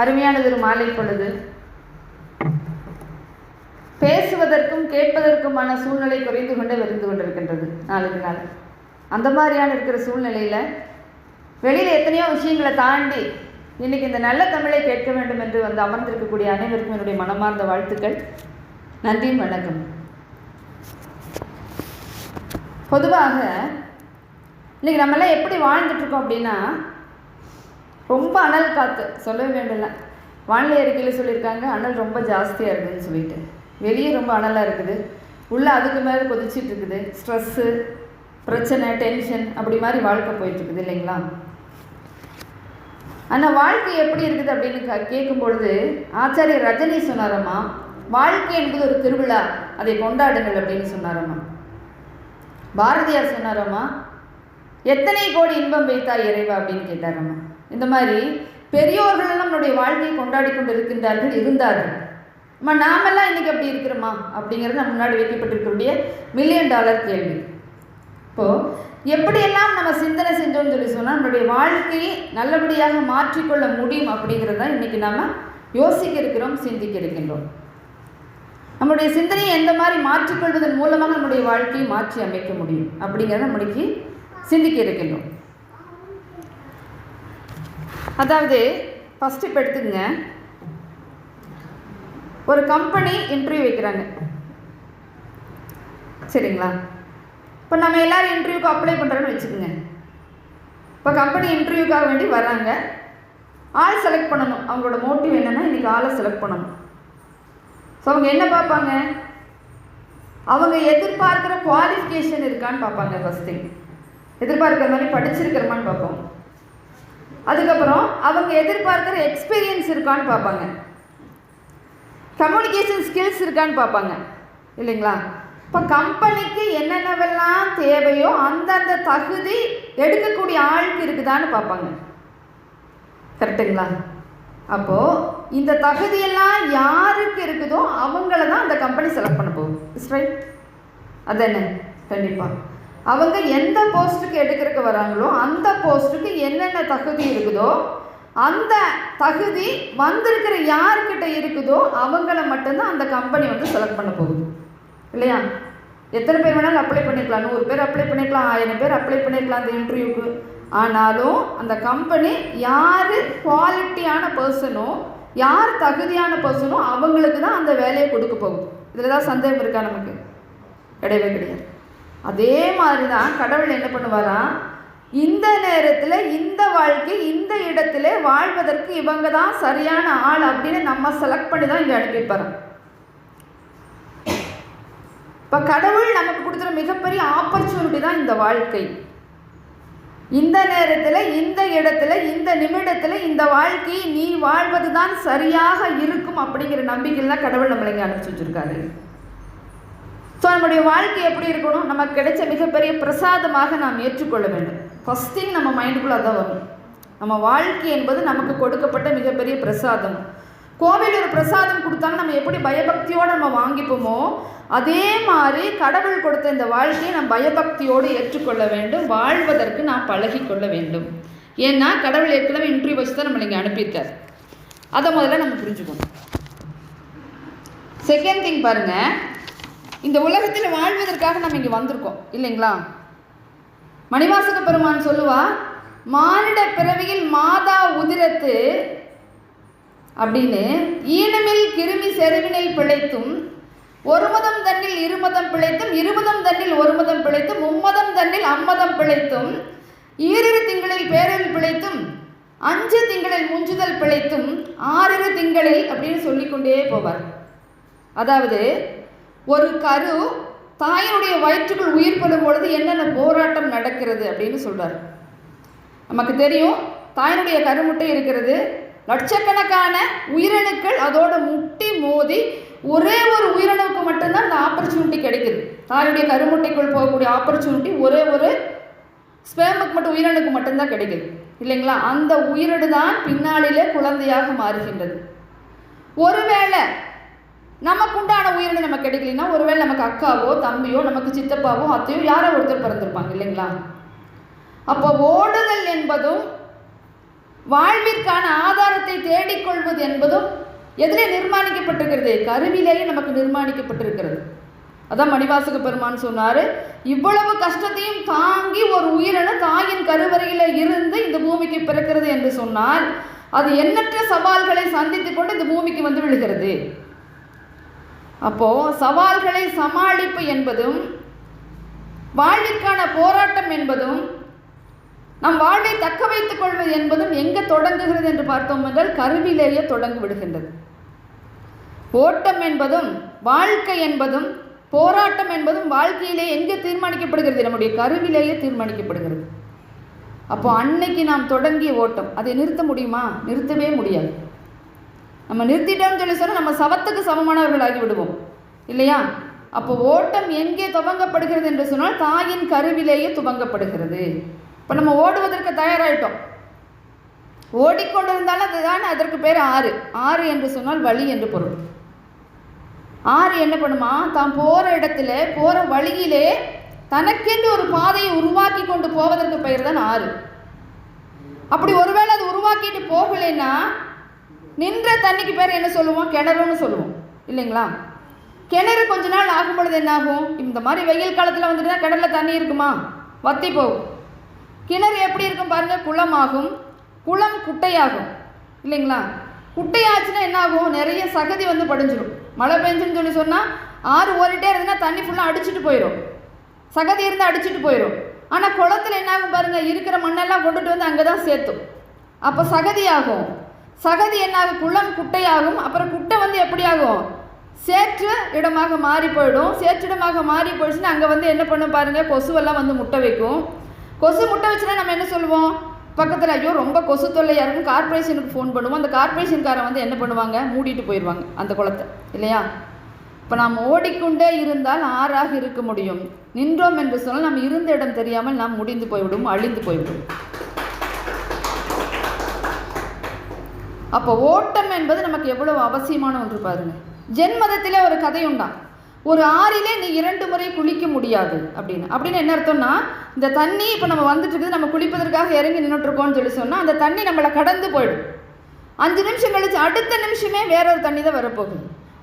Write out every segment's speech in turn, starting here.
அருமையானது ஒரு மாலை பொழுது. பேசுவதற்கும் கேட்பதற்குமான சூழ்நிலை குறைந்து கொண்டே விருந்து கொண்டிருக்கின்றது நாளுக்கு நாள். அந்த மாதிரியான இருக்கிற சூழ்நிலையில் வெளியில் எத்தனையோ விஷயங்களை தாண்டி இன்னைக்கு இந்த நல்ல தமிழை கேட்க வேண்டும் என்று வந்து அமர்ந்திருக்கக்கூடிய அனைவருக்கும் என்னுடைய மனமார்ந்த வாழ்த்துக்கள். நன்றியும் வணக்கம். பொதுவாக இன்னைக்கு நம்மெல்லாம் எப்படி வாழ்ந்துட்டுருக்கோம் அப்படின்னா ரொம்ப அனல் காற்று சொல்லவே வேண்டியல வானிலை அறிக்கையில் சொல்லியிருக்காங்க அனல் ரொம்ப ஜாஸ்தியாக இருக்குதுன்னு சொல்லிட்டு. வெளியே ரொம்ப அனலாக இருக்குது. உள்ளே அதுக்கு மேலே கொதிச்சிட்டு இருக்குது. ஸ்ட்ரெஸ்ஸு பிரச்சனை டென்ஷன் அப்படி மாதிரி வாழ்க்கை போயிட்டு இருக்குது இல்லைங்களா? ஆனால் வாழ்க்கை எப்படி இருக்குது அப்படின்னு க- கேட்கும் பொழுது ஆச்சாரியர் ரஜினி சொன்னாரம்மா வாழ்க்கை என்பது ஒரு திருவிழா அதை கொண்டாடுங்கள் அப்படின்னு சொன்னாரம்மா. பாரதியார் சொன்னாரம்மா எத்தனை கோடி இன்பம் வைத்தாய் இறைவா? அப்படின்னு கேட்டாரம்மா. இந்த மாதிரி பெரியோர்கள் நம்மளுடைய வாழ்க்கையை கொண்டாடி கொண்டு இருக்கின்றார்கள் இருந்தார்கள். அம்மா நாமெல்லாம் இன்னைக்கு அப்படி இருக்கிறோமா? அப்படிங்கிறது நம்ம முன்னாடி வைக்கப்பட்டிருக்கக்கூடிய மில்லியன் டாலர் கேள்வி. இப்போது எப்படியெல்லாம் நம்ம சிந்தனை செஞ்சோம்னு சொல்லி சொன்னால் நம்மளுடைய வாழ்க்கையை நல்லபடியாக மாற்றிக்கொள்ள முடியும் அப்படிங்கிறது தான் இன்றைக்கி நாம் யோசிக்க இருக்கிறோம் சிந்திக்க இருக்கின்றோம். நம்முடைய சிந்தனையை எந்த மாதிரி மாற்றிக்கொள்வதன் மூலமாக நம்முடைய வாழ்க்கையை மாற்றி அமைக்க முடியும் அப்படிங்கிறத நம்மளுக்கு சிந்திக்க இருக்கின்றோம். அதாவது ஃபஸ்ட்டு இப்போ எடுத்துக்கங்க. ஒரு கம்பெனி இன்டர்வியூ வைக்கிறாங்க. சரிங்களா? இப்போ நம்ம எல்லோரும் இன்டர்வியூக்கு அப்ளை பண்ணுறோன்னு வச்சுக்கோங்க. இப்போ கம்பெனி இன்டர்வியூக்காக வேண்டி வராங்க ஆள் செலக்ட் பண்ணணும். அவங்களோட மோட்டிவ் என்னென்னா இன்றைக்கி ஆளை செலக்ட் பண்ணணும். ஸோ அவங்க என்ன பார்ப்பாங்க? அவங்க எதிர்பார்க்குற குவாலிஃபிகேஷன் இருக்கான்னு பார்ப்பாங்க ஃபஸ்ட் திங் எதிர்பார்க்குற மாதிரி படிச்சிருக்கிறோமான்னு பார்ப்போம். அதுக்கப்புறம் அவங்க எதிர்பார்க்குற எக்ஸ்பீரியன்ஸ் இருக்கான்னு பார்ப்பாங்க. கம்யூனிகேஷன் ஸ்கில்ஸ் இருக்கான்னு பார்ப்பாங்க. இல்லைங்களா? இப்போ கம்பெனிக்கு என்னென்னவெல்லாம் தேவையோ அந்தந்த தகுதி எடுக்கக்கூடிய ஆளுக்கு இருக்குதான்னு பார்ப்பாங்க. கரெக்டுங்களா அப்போது இந்த தகுதியெல்லாம் யாருக்கு இருக்குதோ அவங்கள தான் அந்த கம்பெனி செலக்ட் பண்ண போகும் இஸ் ரைட் அதானே கண்டிப்பாக அவங்க எந்த போஸ்ட்டுக்கு எடுக்கிறதுக்கு வராங்களோ அந்த போஸ்ட்டுக்கு என்னென்ன தகுதி இருக்குதோ அந்த தகுதி வந்திருக்கிற யார்கிட்ட இருக்குதோ அவங்கள மட்டும்தான் அந்த கம்பெனி வந்து செலக்ட் பண்ண போகுது. இல்லையா? எத்தனை பேர் வேணாலும் அப்ளை பண்ணிக்கலாம் நூறு பேர் அப்ளை பண்ணிக்கலாம் ஆயிரம் பேர் அப்ளை பண்ணிக்கலாம் அந்த இன்டர்வியூக்கு ஆனாலும் அந்த கம்பெனி யார் குவாலிட்டியான பர்சனோ யார் தகுதியான பர்சனோ அவங்களுக்கு தான் அந்த வேலையை கொடுக்க போகும் இதில் தான் சந்தேகம் இருக்கா நமக்கு? கிடையவே கிடையாது. அதே மாதிரி தான் கடவுள் என்ன பண்ணுவாராம் இந்த நேரத்தில் இந்த வாழ்க்கை இந்த இடத்துல வாழ்வதற்கு இவங்க தான் சரியான ஆள் அப்படின்னு நம்ம செலக்ட் பண்ணி தான் இங்கே அனுப்பியிருப்பாராம் இப்போ கடவுள் நமக்கு கொடுத்துற மிகப்பெரிய ஆப்பர்ச்சுனிட்டி தான் இந்த வாழ்க்கை. இந்த நேரத்தில் இந்த இடத்துல இந்த நிமிடத்தில் இந்த வாழ்க்கை நீ வாழ்வது தான் சரியாக இருக்கும் அப்படிங்கிற நம்பிக்கையில் தான் கடவுள் நம்மளை இங்கே அனுப்பிச்சி வச்சிருக்காரு. ஸோ நம்முடைய வாழ்க்கை எப்படி இருக்கணும்? நமக்கு கிடைச்ச மிகப்பெரிய பிரசாதமாக நாம் ஏற்றுக்கொள்ள வேண்டும். ஃபஸ்ட் திங் நம்ம மைண்டுக்குள்ளே அதான் வரும். நம்ம வாழ்க்கை என்பது நமக்கு கொடுக்கப்பட்ட மிகப்பெரிய பிரசாதம். கோவில் ஒரு பிரசாதம் கொடுத்தாலும் நம்ம எப்படி பயபக்தியோடு நம்ம வாங்கிப்போமோ அதே மாதிரி கடவுள் கொடுத்த இந்த வாழ்க்கையை நாம் பயபக்தியோடு ஏற்றுக்கொள்ள வேண்டும். வாழ்வதற்கு நாம் பழகி கொள்ள வேண்டும். ஏன்னா கடவுள் ஏற்கனவே இன்டர்வியூ வச்சு தான் நம்மளை இங்கே அனுப்பியிருக்கார். அதை முதல்ல நம்ம புரிஞ்சுக்கணும். செகண்ட் திங் பாருங்க. இந்த உலகத்தில் வாழ்வதற்காக நம்ம இங்கே வந்திருக்கோம். இல்லைங்களா? மணிவாசக பெருமான் சொல்லுவா மானிட பிறவியில் மாதா உதிரத்து அப்படின்னு ஈனமில் கிருமி செருவினில் பிழைத்தும் ஒருமதம் தன்னில் இருமதம் பிழைத்தும் இருமதம் தன்னில் ஒருமதம் பிழைத்தும் மும்மதம் தன்னில் அம்மதம் பிழைத்தும் ஈரிரு திங்களில் பேரில் பிழைத்தும் அஞ்சு திங்களில் முஞ்சுதல் பிழைத்தும் ஆறிரு திங்களில் அப்படின்னு சொல்லிக்கொண்டே போவார். அதாவது ஒரு கரு தாயினுடைய வயிற்றுக்குள் உயிர் பெறும் பொழுது என்னென்ன போராட்டம் நடக்கிறது அப்படின்னு சொல்கிறார் நமக்கு தெரியும் தாயினுடைய கருமுட்டை இருக்கிறது. லட்சக்கணக்கான உயிரணுக்கள் அதோட முட்டி மோதி ஒரே ஒரு உயிரணுவுக்கு மட்டும்தான் அந்த ஆப்பர்ச்சுனிட்டி கிடைக்குது. தாயுடைய கருமுட்டைக்குள் போகக்கூடிய ஆப்பர்ச்சுனிட்டி ஒரே ஒரு ஸ்பேமுக்கு மட்டும் உயிரணுக்கு மட்டும்தான் கிடைக்குது. இல்லைங்களா? அந்த உயிரிடு தான் பின்னாளிலே குழந்தையாக மாறுகின்றது. ஒருவேளை நமக்கு உண்டான உயிரினை நமக்கு கிடைக்கலனா ஒருவேளை நமக்கு அக்காவோ தம்பியோ நமக்கு சித்தப்பாவோ அத்தையோ யாரோ ஒருத்தர் பிறந்திருப்பாங்க இல்லைங்களா? அப்போ ஓடுதல் என்பதும் வாழ்விற்கான ஆதாரத்தை தேடிக்கொள்வது என்பதும் எதிலே நிர்மாணிக்கப்பட்டிருக்கிறது கருவிலேயே நமக்கு நிர்மாணிக்கப்பட்டிருக்கிறது. அதான் மணிவாசக பெருமான் சொன்னார் இவ்வளவு கஷ்டத்தையும் தாங்கி ஒரு உயிரின தாயின் கருவறையில் இருந்து இந்த பூமிக்கு பிறக்கிறது என்று சொன்னால் அது எண்ணற்ற சவால்களை சந்தித்து கொண்டு இந்த பூமிக்கு வந்து விழுகிறது. அப்போது சவால்களை சமாளிப்பு என்பதும் வாழ்விற்கான போராட்டம் என்பதும் நம் வாழ்வை தக்க வைத்துக் கொள்வது என்பதும் எங்கே தொடங்குகிறது என்று பார்த்தோம் என்றால் கருவிலேயே தொடங்கி விடுகின்றது. ஓட்டம் என்பதும் வாழ்க்கை என்பதும் போராட்டம் என்பதும் வாழ்க்கையிலே எங்கே தீர்மானிக்கப்படுகிறது? நம்முடைய கருவிலேயே தீர்மானிக்கப்படுகிறது. அப்போ அன்னைக்கு நாம் தொடங்கிய ஓட்டம் அதை நிறுத்த முடியுமா? நிறுத்தவே முடியாது. நம்ம நிறுத்திட்டோம்னு சொல்லி சொன்னால் நம்ம சவத்துக்கு சமமானவர்கள் விடுவோம் இல்லையா? அப்போ ஓட்டம் எங்கே துவங்கப்படுகிறது என்று சொன்னால் தாயின் கருவிலேயே துவங்கப்படுகிறது. இப்போ நம்ம ஓடுவதற்கு தயாராகிட்டோம் ஓடிக்கொண்டிருந்தாலும் அதுதான் அதற்கு பேர் ஆறு. ஆறு என்று சொன்னால் வழி என்று பொருள். ஆறு என்ன பண்ணுமா? தான் போகிற இடத்துல போகிற வழியிலே தனக்கென்று ஒரு பாதையை உருவாக்கி கொண்டு போவதற்கு பெயர் தான் ஆறு. அப்படி ஒருவேளை அது உருவாக்கிட்டு போகலைன்னா நின்ற தண்ணிக்கு பேர் என்ன சொல்லுவோம்? கிணறுன்னு சொல்லுவோம். இல்லைங்களா? கிணறு கொஞ்ச நாள் ஆகும் பொழுது என்னாகும்? இந்த மாதிரி வெயில் காலத்தில் வந்துட்டு கிணறுல தண்ணி இருக்குமா? வத்தி போகும். கிணறு எப்படி இருக்கும் பாருங்க? குளமாகும். குளம் குட்டையாகும். இல்லைங்களா? குட்டையாச்சுன்னா என்ன ஆகும் நிறைய சகதி வந்து படிஞ்சிடும் மழை பெஞ்சுன்னு சொல்லி சொன்னால் ஆறு ஓடிட்டே இருந்ததுன்னா தண்ணி ஃபுல்லாக அடிச்சிட்டு போயிடும் சகதி இருந்து அடிச்சிட்டு போயிடும் ஆனால் குளத்துல என்ன ஆகும் பாருங்க? இருக்கிற மண்ணெல்லாம் கொண்டுட்டு வந்து அங்கே தான் சேர்த்தும். அப்போ சகதி ஆகும். சகதி என்னாகும் குளம் குட்டையாகும். அப்புறம் குட்டை வந்து எப்படி ஆகும் சேற்று இடமாக மாறி போயிடும். சேற்றிடமாக மாறி போயிடுச்சுன்னா அங்கே வந்து என்ன பண்ணும் பாருங்கள் கொசுவெல்லாம் வந்து முட்டை வைக்கும். கொசு முட்டை வச்சுன்னா நம்ம என்ன சொல்லுவோம்? பக்கத்தில் ஐயோ ரொம்ப கொசு தொல்லையாக இருக்கும். கார்ப்பரேஷனுக்கு ஃபோன் பண்ணுவோம். அந்த கார்பரேஷன்காரன் வந்து என்ன பண்ணுவாங்க? மூடிட்டு போயிடுவாங்க அந்த குளத்தை. இல்லையா? இப்போ நாம் ஓடிக்கொண்டே இருந்தால் ஆறாக இருக்க முடியும். நின்றோம் என்று சொன்னால் நாம் இருந்த இடம் தெரியாமல் நாம் முடிந்து போய்விடும் அழிந்து போய்விடும். அப்போ ஓட்டம் என்பது நமக்கு எவ்வளவு அவசியமான ஒன்று பாருங்க. ஜென்மதத்திலே ஒரு கதை உண்டான் ஒரு ஆறிலே நீ இரண்டு முறை குளிக்க முடியாது அப்படின்னு. அப்படின்னு என்ன அர்த்தம்னா இந்த தண்ணி இப்போ நம்ம வந்துட்டு இருக்குது நம்ம குளிப்பதற்காக இறங்கி நின்றுட்டுருக்கோம்னு சொல்லி சொன்னால் அந்த தண்ணி நம்மளை கடந்து போயிடும். அஞ்சு நிமிஷம் கழிச்சு அடுத்த நிமிஷமே வேற ஒரு தண்ணி தான் வரப்போகுது.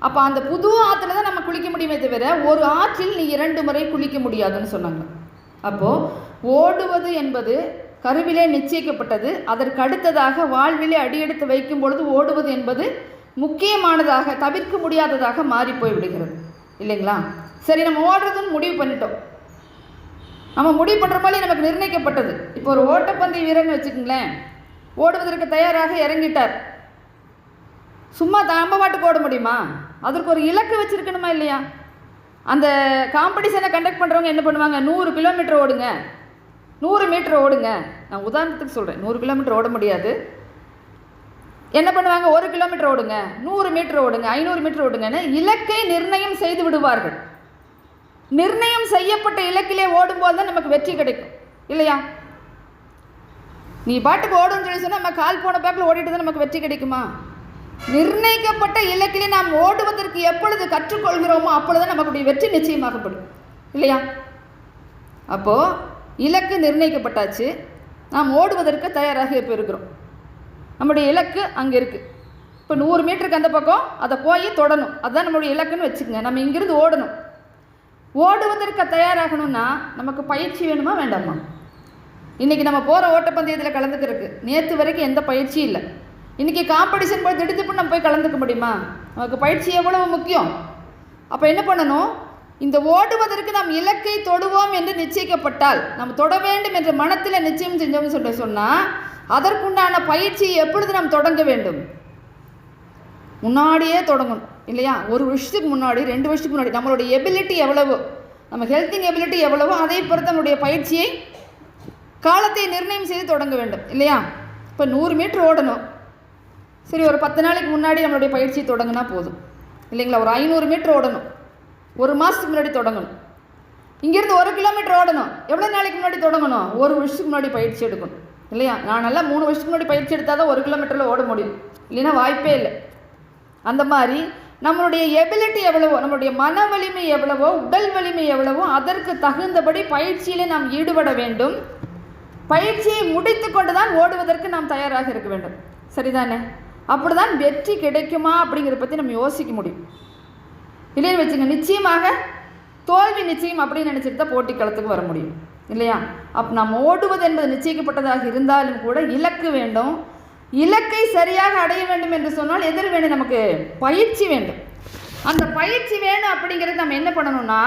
அப்போ அந்த புது ஆற்றுல தான் நம்ம குளிக்க முடியுமே தவிர ஒரு ஆற்றில் நீ இரண்டு முறை குளிக்க முடியாதுன்னு சொன்னாங்க. அப்போது ஓடுவது என்பது கருவிலே நிச்சயிக்கப்பட்டது. அதற்கு அடுத்ததாக வாழ்விலே அடியெடுத்து வைக்கும் பொழுது ஓடுவது என்பது முக்கியமானதாக தவிர்க்க முடியாததாக மாறி போய் விடுகிறது இல்லைங்களா? சரி நம்ம ஓடுறதுன்னு முடிவு பண்ணிட்டோம். நம்ம முடிவு பண்ணுற மாதிரி நமக்கு நிர்ணயிக்கப்பட்டது. இப்போ ஒரு ஓட்டப்பந்தய வீரர்னு வச்சுக்கோங்களேன். ஓடுவதற்கு தயாராக இறங்கிட்டார். சும்மா தாம்ப பாட்டுக்கு ஓட முடியுமா? அதற்கு ஒரு இலக்கு வச்சுருக்கணுமா இல்லையா? அந்த காம்படிஷனை கண்டக்ட் பண்ணுறவங்க என்ன பண்ணுவாங்க? நூறு கிலோமீட்டர் ஓடுங்க. நூறு மீட்டர் ஓடுங்க. நான் உதாரணத்துக்கு சொல்கிறேன் நூறு கிலோமீட்டர் ஓட முடியாது. என்ன பண்ணுவாங்க? ஒரு கிலோமீட்டர் ஓடுங்க. நூறு மீட்டர் ஓடுங்க. ஐநூறு மீட்டர் ஓடுங்கன்னு இலக்கை நிர்ணயம் செய்து விடுவார்கள். நிர்ணயம் செய்யப்பட்ட இலக்கிலே ஓடும்போது தான் நமக்கு வெற்றி கிடைக்கும். இல்லையா? நீ பாட்டுக்கு ஓடுன்னு சொல்லி சொன்னால் நம்ம கால் போன பேக்கில் ஓடிட்டு தான் நமக்கு வெற்றி கிடைக்குமா? நிர்ணயிக்கப்பட்ட இலக்கிலே நாம் ஓடுவதற்கு எப்பொழுது கற்றுக்கொள்கிறோமோ அப்பொழுது நமக்கு வெற்றி நிச்சயமாகப்படும். இல்லையா? அப்போது இலக்கு நிர்ணயிக்கப்பட்டாச்சு. நாம் ஓடுவதற்கு தயாராக இப்போ இருக்கிறோம் நம்முடைய இலக்கு அங்கே இருக்குது இப்போ நூறு மீட்டருக்கு அந்த பக்கம் அதை போய் தொடணும். அதுதான் நம்மளுடைய இலக்குன்னு வச்சுக்கோங்க. நம்ம இங்கிருந்து ஓடணும். ஓடுவதற்கு தயாராகணும்னா நமக்கு பயிற்சி வேணுமா வேண்டாமா? இன்றைக்கி நம்ம போகிற ஓட்டப்பந்தயத்தில் கலந்துக்கிறதுக்கு நேற்று வரைக்கும் எந்த பயிற்சியும் இல்லை. இன்றைக்கி காம்படிஷன் போய் திடுத்துப்பு நம்ம போய் கலந்துக்க முடியுமா? நமக்கு பயிற்சி எவ்வளவு முக்கியம்? அப்போ என்ன பண்ணணும்? இந்த ஓடுவதற்கு நாம் இலக்கை தொடுவோம் என்று நிச்சயிக்கப்பட்டால் நாம் தொட வேண்டும் என்ற மனத்தில் நிச்சயம் செஞ்சோம்னு சொல்ல சொன்னால் அதற்குண்டான பயிற்சியை எப்பொழுது நாம் தொடங்க வேண்டும்? முன்னாடியே தொடங்கணும் இல்லையா? ஒரு வருஷத்துக்கு முன்னாடி ரெண்டு வருஷத்துக்கு முன்னாடி நம்மளுடைய எபிலிட்டி எவ்வளவோ? நம்ம ஹெல்த்திங் எபிலிட்டி எவ்வளவோ அதை பொறுத்து நம்மளுடைய பயிற்சியை காலத்தை நிர்ணயம் செய்து தொடங்க வேண்டும் இல்லையா? இப்போ நூறு மீட்டர் ஓடணும். சரி ஒரு பத்து நாளைக்கு முன்னாடி நம்மளுடைய பயிற்சியை தொடங்கினா போதும். இல்லைங்களா? ஒரு ஐநூறு மீட்டர் ஓடணும். ஒரு மாதத்துக்கு முன்னாடி தொடங்கணும். இங்கேருந்து ஒரு கிலோமீட்டர் ஓடணும். எவ்வளோ நாளைக்கு முன்னாடி தொடங்கணும்? ஒரு வருஷத்துக்கு முன்னாடி பயிற்சி எடுக்கணும். இல்லையா? நான் நல்லா மூணு வருஷத்துக்கு முன்னாடி பயிற்சி எடுத்தால் தான் ஒரு கிலோமீட்டரில் ஓட முடியும். இல்லைன்னா வாய்ப்பே இல்லை. அந்த மாதிரி நம்மளுடைய எபிலிட்டி எவ்வளவோ நம்மளுடைய மன வலிமை எவ்வளவோ உடல் வலிமை எவ்வளவோ அதற்கு தகுந்தபடி பயிற்சியிலே நாம் ஈடுபட வேண்டும். பயிற்சியை முடித்து கொண்டு தான் ஓடுவதற்கு நாம் தயாராக இருக்க வேண்டும். சரிதானே? அப்படி தான் வெற்றி கிடைக்குமா அப்படிங்கிறத பற்றி நம்ம யோசிக்க முடியும். இல்லைன்னு வச்சுங்க நிச்சயமாக தோல்வி நிச்சயம் அப்படின்னு நினச்சிட்டு தான் போட்டி களத்துக்கு வர முடியும். இல்லையா? அப் நாம் ஓடுவது என்பது நிச்சயிக்கப்பட்டதாக இருந்தாலும் கூட இலக்கு வேண்டும். இலக்கை சரியாக அடைய வேண்டும் என்று சொன்னால் எதிர் வேண்டும் நமக்கு பயிற்சி வேண்டும். அந்த பயிற்சி வேணும் அப்படிங்கிறது நம்ம என்ன பண்ணணும்னா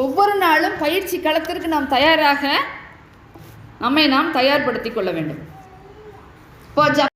ஒவ்வொரு நாளும் பயிற்சி களத்திற்கு நாம் தயாராக நம்மை நாம் தயார்படுத்திக் கொள்ள வேண்டும். இப்போ ஜப்